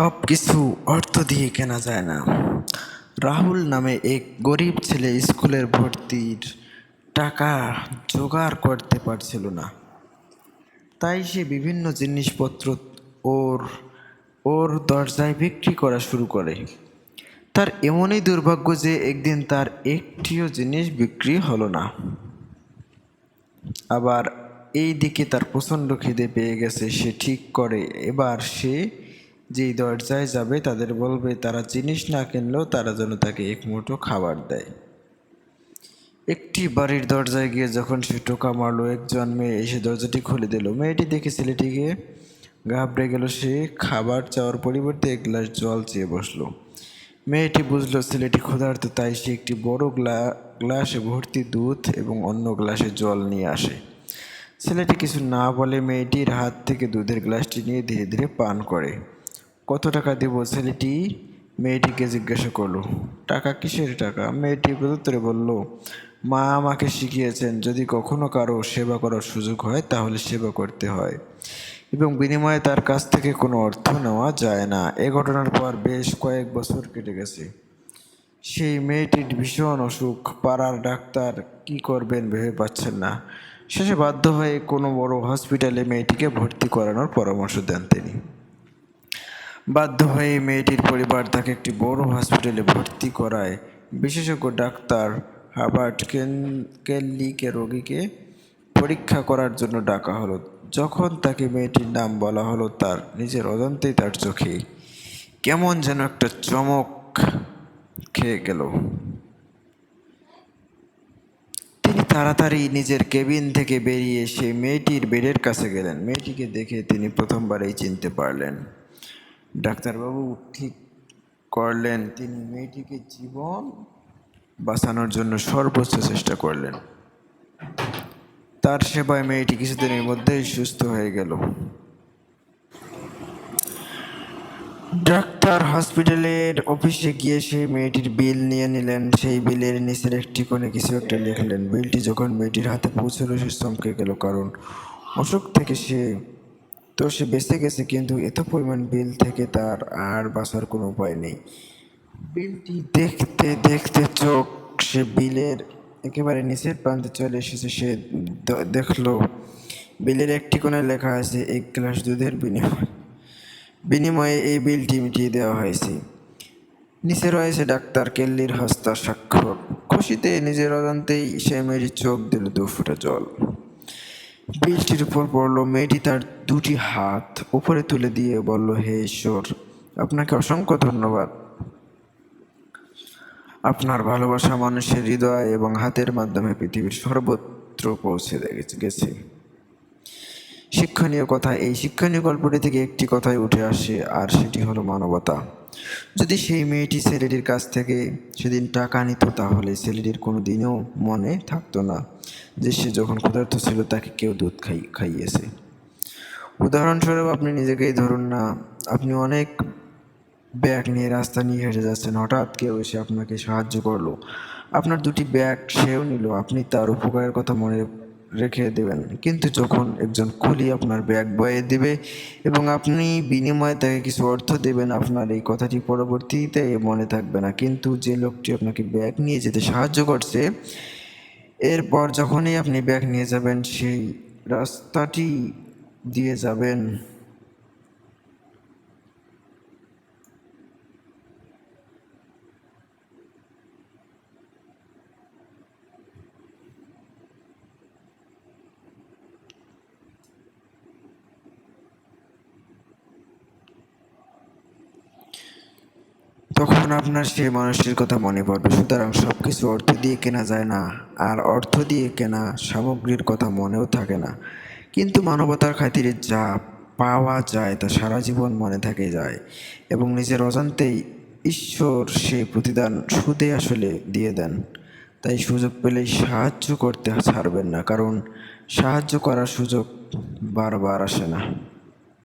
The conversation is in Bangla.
সব কিছু অর্থ দিয়ে কেনা যায় না। রাহুল নামে এক গরিব ছেলে স্কুলের ভর্তির টাকা জোগাড় করতে পারছিল না। তাই সে বিভিন্ন জিনিসপত্র ওর ওর দরজায় বিক্রি করা শুরু করে। তার এমনই দুর্ভাগ্য যে একদিন তার একটিও জিনিস বিক্রি হলো না। আবার এই দিকে তার প্রচণ্ড খিদে পেয়ে গেছে, সে ঠিক করে। এবার সে যেই দরজায় যাবে তাদের বলবে, তারা জিনিস না কিনলেও তারা যেন তাকে এক মুঠো খাবার দেয়। একটি বাড়ির দরজায় গিয়ে যখন সে টোকা মারলো, একজন মেয়ে এসে দরজাটি খুলে দিল। মেয়েটি দেখে ছেলেটিকে ঘাবড়ে গেল। সে খাবার চাওয়ার পরিবর্তে এক গ্লাস জল চেয়ে বসল। মেয়েটি বুঝলো ছেলেটি ক্ষুধার্ত, তাই সে একটি বড় গ্লা, গ্লাসে ভর্তি দুধ এবং অন্য গ্লাসে জল নিয়ে আসে। ছেলেটি কিছু না বলে মেয়েটির হাত থেকে দুধের গ্লাসটি নিয়ে ধীরে ধীরে পান করে। কত টাকা দেব? ছেলেটি মেয়েটিকে জিজ্ঞাসা করল, টাকা কিসের টাকা? মেয়েটি প্রত্যুত্তরে বলল, মা আমাকে শিখিয়েছেন, যদি কখনো কারও সেবা করার সুযোগ হয়, তাহলে সেবা করতে হয়। এবং বিনিময়ে তার কাছ থেকে কোনো অর্থ নেওয়া যায় না। এ ঘটনার পর বেশ কয়েক বছর কেটে গেছে। সেই মেয়েটির ভীষণ অসুখ। পাড়ার ডাক্তার কি করবেন ভেবে পাচ্ছেন না। শেষে বাধ্য হয়ে কোনো বড় হসপিটালে মেয়েটিকে ভর্তি করানোর পরামর্শ দেন তিনি। বাধ্য হয়ে মেয়েটির পরিবার তাকে একটি বড় হসপিটালে ভর্তি করায়। বিশেষজ্ঞ ডাক্তার হাবার্ট কেল্লিকে রোগীকে পরীক্ষা করার জন্য ডাকা হলো। যখন তাকে মেয়েটির নাম বলা হলো, তার নিজের অজান্তেই তার চোখে কেমন যেন একটা চমক খেয়ে গেল। তিনি তাড়াতাড়ি নিজের কেবিন থেকে বেরিয়ে সে মেয়েটির বেডের কাছে গেলেন। মেয়েটিকে দেখে তিনি প্রথমবারেই চিনতে পারলেন। ডাক্তারবাবু ঠিক করলেন, তিনি মেয়েটিকে জীবন বাঁচানোর জন্য সর্বোচ্চ চেষ্টা করলেন। তার সেবায় মেয়েটি কিছুদিনের মধ্যেই সুস্থ হয়ে গেল। ডাক্তার হসপিটালের অফিসে গিয়ে সেই মেয়েটির বিল নিয়ে নিলেন। সেই বিলের নিচের একটি কোণে কিছু একটা লিখলেন। বিলটি যখন মেয়েটির হাতে পৌঁছলো, সে চমকে গেল। কারণ অসুখ থেকে সে তো সে বেঁচে গেছে, কিন্তু এত পরিমাণ বিল থেকে তার আর বাঁচার কোনো উপায় নেই। বিলটি দেখতে দেখতে চোখ সে বিলের একেবারে নিচের প্রান্তে চলে এসেছে। সে দেখল, বিলের একটি কোণে লেখা আছে, এক গ্লাস দুধের বিনিময়। বিনিময়ে এই বিলটি মিটিয়ে দেওয়া হয়েছে। নিচে রয়েছে ডাক্তার কেল্লির হস্তার স্বাক্ষর খুশিতে নিজের অজান্তেই সে মেয়েটির চোখ দিল দু ফোঁটা জল। বিলটির উপর পড়ল মেয়েটি তার দুটি হাত উপরে তুলে দিয়ে বলল, হে ঈশ্বর, আপনাকে অসংখ্য ধন্যবাদ। আপনার ভালোবাসা মানুষের হৃদয় এবং হাতের মাধ্যমে পৃথিবীর সর্বত্র পৌঁছে গেছে। শিক্ষণীয় কথা, এই শিক্ষণীয় গল্পটি থেকে একটি কথাই উঠে আসে, আর সেটি হলো মানবতা। যদি সেই মেয়েটি ছেলেটির কাছ থেকে সেদিন টাকা নিত, তাহলে ছেলেটির কোনো দিনও মনে থাকতো না যে সে যখন ক্ষুধার্ত ছিল, তাকে কেউ দুধ খাই, খাইয়েছে। উদাহরণস্বরূপ আপনি নিজেকেই ধরুন না, আপনি অনেক ব্যাগ নিয়ে রাস্তা নিয়ে হেঁটে যাচ্ছেন, হঠাৎ কেউ এসে আপনাকে সাহায্য করল। আপনার দুটি ব্যাগ সেও নিল, আপনি তার উপকারের কথা মনে রেখে দেবেন। কিন্তু যখন একজন কুলি আপনার ব্যাগ বয়ে দেবে এবং আপনি বিনিময়ে তাকে কিছু অর্থ দেবেন, আপনার এই কথাটি পরবর্তীতে মনে থাকবে না। কিন্তু যে লোকটি আপনাকে ব্যাগ নিয়ে যেতে সাহায্য করছে, এরপর যখনই আপনি ব্যাগ নিয়ে যাবেন, সেই রাস্তাটি দিয়ে যাবেন। তখন আপনার সেই মানুষটির কথা মনে পড়বে। সুতরাং সব কিছু অর্থ দিয়ে কেনা যায় না, আর অর্থ দিয়ে কেনা সামগ্রীর কথা মনেও থাকে না। কিন্তু মানবতার খাতিরে যা পাওয়া যায় তা সারা জীবন মনে থাকে যায় এবং নিজের অজান্তেই ঈশ্বর সে প্রতিদান সুদে আসলে দিয়ে দেন। তাই সুযোগ পেলেই সাহায্য করতে ছাড়বেন না, কারণ সাহায্য করার সুযোগ বারবার আসে না।